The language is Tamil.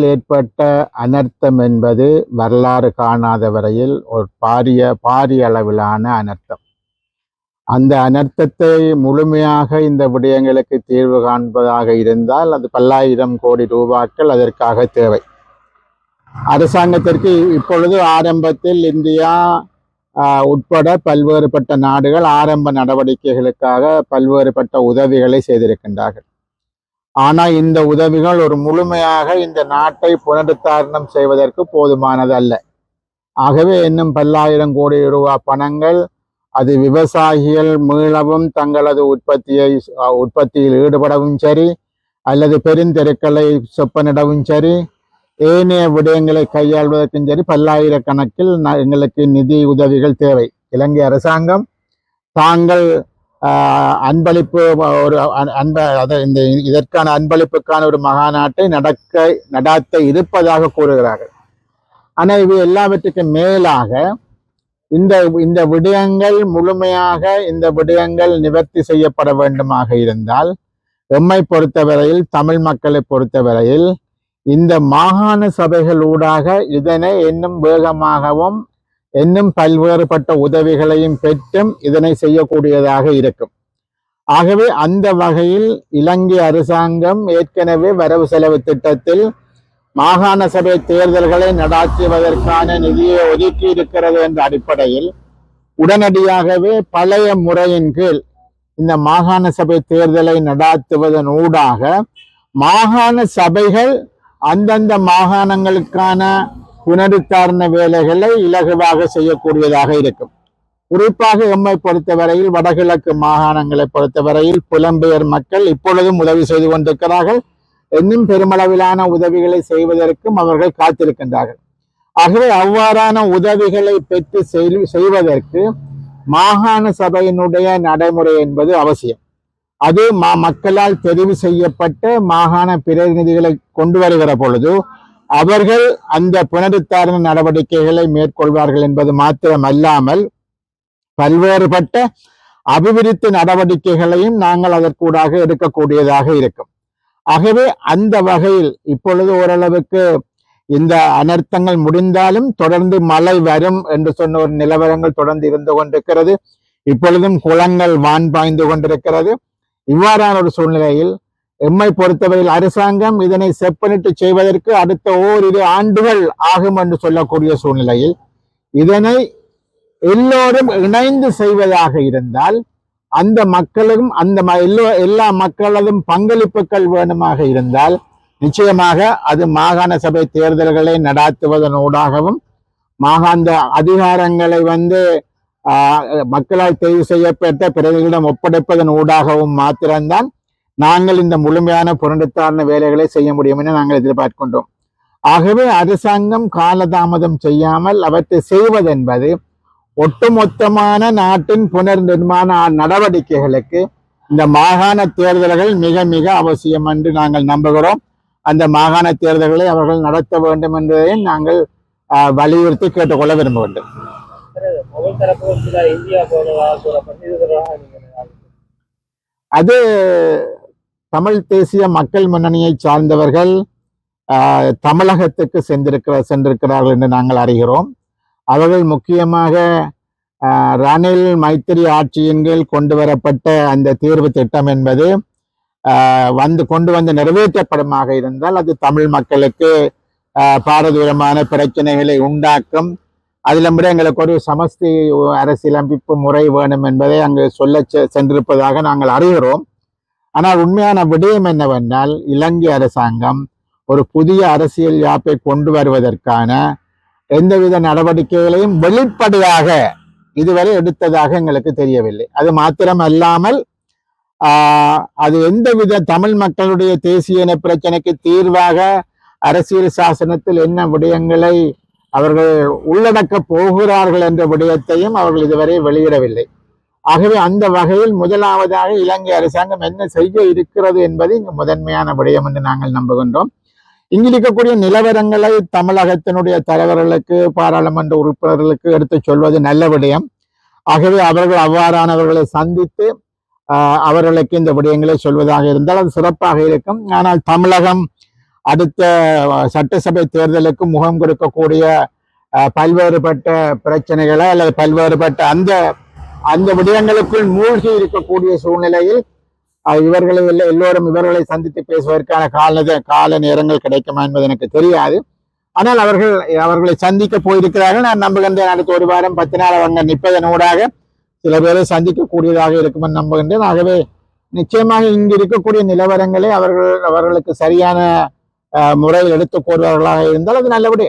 ஏற்பட்ட அனர்த்தம் என்பது வரலாறு காணாத வரையில் ஒரு பாரிய பாரிய அளவிலான அனர்த்தம். அந்த அனர்த்தத்தை முழுமையாக இந்த விடயங்களுக்கு தீர்வு காண்பதாக இருந்தால் அது பல்லாயிரம் கோடி ரூபாக்கள் அதற்காக தேவை. அரசாங்கத்திற்கு இப்பொழுது ஆரம்பத்தில் இந்தியா உட்பட பல்வேறுபட்ட நாடுகள் ஆரம்ப நடவடிக்கைகளுக்காக பல்வேறுபட்ட உதவிகளை செய்திருக்கின்றார்கள். ஆனால் இந்த உதவிகள் ஒரு முழுமையாக இந்த நாட்டை புனருத்தாரணம் செய்வதற்கு போதுமானது அல்ல. ஆகவே இன்னும் பல்லாயிரம் கோடி ரூபாய் பணங்கள் அது விவசாயிகள் மீளவும் தங்களது உற்பத்தியை உற்பத்தியில் ஈடுபடவும் சரி அல்லது பெருந்தெருக்களை செப்பனிடவும் சரி ஏனைய விடயங்களை கையாள்வதற்கும் சரி பல்லாயிரக்கணக்கில் எங்களுக்கு நிதி உதவிகள் தேவை. இலங்கை அரசாங்கம் தாங்கள் அன்பளிப்பு ஒரு அன்ப அதை இந்த இதற்கான அன்பளிப்புக்கான ஒரு மகாநாட்டை நடக்க நடாத்த இருப்பதாக கூறுகிறார்கள். ஆனால் இவை எல்லாவற்றுக்கும் மேலாக இந்த இந்த விடயங்கள் முழுமையாக இந்த விடயங்கள் நிவர்த்தி செய்யப்பட வேண்டுமாக இருந்தால் எம்மை பொறுத்தவரையில் தமிழ் மக்களை பொறுத்தவரையில் இந்த மாகாண சபைகளூடாக இதனை இன்னும் வேகமாகவும் என்னும் பல்வேறுபட்ட உதவிகளையும் பெற்றும் இதனை செய்யக்கூடியதாக இருக்கும். ஆகவே அந்த வகையில் இலங்கை அரசாங்கம் ஏற்கனவே வரவு செலவு திட்டத்தில் மாகாண சபை தேர்தல்களை நடாத்துவதற்கான நிதியை ஒதுக்கி இருக்கிறது என்ற அடிப்படையில் உடனடியாகவே பழைய முறையின் கீழ் இந்த மாகாண சபை தேர்தலை நடாத்துவதன் ஊடாக மாகாண சபைகள் அந்தந்த மாகாணங்களுக்கான புனருத்தாரண வேலைகளை இலகுவாக செய்யக்கூடியதாக இருக்கும். குறிப்பாக எம்மை பொறுத்தவரையில் வடகிழக்கு மாகாணங்களை பொறுத்தவரையில் புலம்பெயர் மக்கள் இப்பொழுதும் உதவி செய்து கொண்டிருக்கிறார்கள். இன்னும் பெருமளவிலான உதவிகளை செய்வதற்கும் அவர்கள் காத்திருக்கின்றார்கள். ஆகவே அவ்வாறான உதவிகளை பெற்று செய்வதற்கு மாகாண சபையினுடைய நடைமுறை என்பது அவசியம். அது மா மக்களால் தெரிவு செய்யப்பட்ட மாகாண பிரதிநிதிகளை கொண்டு வருகிற பொழுது அவர்கள் அந்த புனருத்தாரண நடவடிக்கைகளை மேற்கொள்வார்கள் என்பது மாத்திரமல்லாமல் பல்வேறுபட்ட அபிவிருத்தி நடவடிக்கைகளையும் நாங்கள் அதற்கூடாக எடுக்கக்கூடியதாக இருக்கும். ஆகவே அந்த வகையில் இப்பொழுது ஓரளவுக்கு இந்த அனர்த்தங்கள் முடிந்தாலும் தொடர்ந்து மழை வரும் என்று சொன்ன ஒரு நிலவரங்கள் தொடர்ந்து இருந்து கொண்டிருக்கிறது. இப்பொழுதும் குளங்கள் வான் பாய்ந்து கொண்டிருக்கிறது. இவ்வாறான ஒரு சூழ்நிலையில் எம்மை பொறுத்தவரையில் அரசாங்கம் இதனை செப்பனிட்டு செய்வதற்கு அடுத்த ஓரிரு ஆண்டுகள் ஆகும் என்று சொல்லக்கூடிய சூழ்நிலையில் இதனை எல்லோரும் இணைந்து செய்வதாக இருந்தால் அந்த மக்களும் அந்த எல்லோ எல்லா மக்களதும் பங்களிப்புகள் வேணுமாக இருந்தால் நிச்சயமாக அது மாகாண சபை தேர்தல்களை நடாத்துவதனூடாகவும் மாகாந்த அதிகாரங்களை வந்து மக்களால் தெரிவு செய்யப்பட்ட பிரதிகளிடம் ஒப்படைப்பதன் ஊடாகவும் மாத்திரம்தான் நாங்கள் இந்த முழுமையான புனருத்தாரண வேலைகளை செய்ய முடியும் என நாங்கள் எதிர்பார்க்கின்றோம். ஆகவே அரசாங்கம் காலதாமதம் செய்யாமல் அவற்றை செய்வதென்பது ஒட்டுமொத்தமான நாட்டின் புனர் நிர்மாண நடவடிக்கைகளுக்கு இந்த மாகாண தேர்தல்கள் மிக மிக அவசியம் என்று நாங்கள் நம்புகிறோம். அந்த மாகாண தேர்தல்களை அவர்கள் நடத்த வேண்டும் என்பதையும் நாங்கள் வலியுறுத்தி கேட்டுக்கொள்ள விரும்ப வேண்டும் அது தமிழ் தேசிய மக்கள் முன்னணியை சார்ந்தவர்கள் தமிழகத்துக்கு சென்றிருக்கிற சென்றிருக்கிறார்கள் என்று நாங்கள் அறிகிறோம். அவர்கள் முக்கியமாக ரணில் மைத்திரி ஆட்சியின் கீழ் கொண்டு வரப்பட்ட அந்த தீர்வு திட்டம் என்பது வந்து கொண்டு வந்து நிறைவேற்றப்படுமாக இருந்தால் அது தமிழ் மக்களுக்கு பாரதூரமான பிரச்சனைகளை உண்டாக்கும். அதிலும் விட எங்களுக்கு ஒரு சமஸ்தி அரசியலமைப்பு முறை வேணும் என்பதை அங்கு சொல்ல செ- சென்றிருப்பதாக நாங்கள் அறிகிறோம். ஆனால் உண்மையான விடயம் என்னவென்றால் இலங்கை அரசாங்கம் ஒரு புதிய அரசியல் யாப்பை கொண்டு வருவதற்கான எந்தவித நடவடிக்கைகளையும் வெளிப்படையாக இதுவரை எடுத்ததாக எங்களுக்கு தெரியவில்லை. அது மாத்திரம் அல்லாமல் அது எந்தவித தமிழ் மக்களுடைய தேசிய இன பிரச்சனைக்கு தீர்வாக அரசியல் சாசனத்தில் என்ன விடயங்களை அவர்கள் உள்ளடக்க போகிறார்கள் என்ற விடயத்தையும் அவர்கள் இதுவரை வெளியிடவில்லை. ஆகவே அந்த வகையில் முதலாவதாக இலங்கை அரசாங்கம் என்ன செய்ய இருக்கிறது என்பது இங்கு முதன்மையான விடயம் என்று நாங்கள் நம்புகின்றோம். இங்கு இருக்கக்கூடிய நிலவரங்களை தமிழகத்தினுடைய தலைவர்களுக்கு பாராளுமன்ற உறுப்பினர்களுக்கு எடுத்து சொல்வது நல்ல விடயம். ஆகவே அவர்கள் அவ்வாறானவர்களை சந்தித்து ஆஹ், அவர்களுக்கு இந்த விடயங்களை சொல்வதாக இருந்தால் அது சிறப்பாக இருக்கும். ஆனால் தமிழகம் அடுத்த சட்டசபை தேர்தலுக்கு முகம் கொடுக்கக்கூடிய பல்வேறுபட்ட பிரச்சனைகளை அல்லது பல்வேறுபட்ட அந்த அந்த விடயங்களுக்குள் மூழ்கி இருக்கக்கூடிய சூழ்நிலையில் இவர்களை எல்லோரும் இவர்களை சந்தித்து பேசுவதற்கான கால கால நேரங்கள் கிடைக்குமா என்பது எனக்கு தெரியாது. ஆனால் அவர்கள் அவர்களை சந்திக்க போயிருக்கிறார்கள். நான் நம்புகின்றேன். அடுத்த ஒரு வாரம் பத்து நாள் அவங்க நிற்பதனூடாக சில பேரை சந்திக்கக்கூடியதாக இருக்கும் என்று நம்புகின்றேன். ஆகவே நிச்சயமாக இங்கு இருக்கக்கூடிய நிலவரங்களை அவர்கள் அவர்களுக்கு சரியான முறையில் எடுத்துக் கூறுவார்களாக இருந்தால் அது நல்லபடி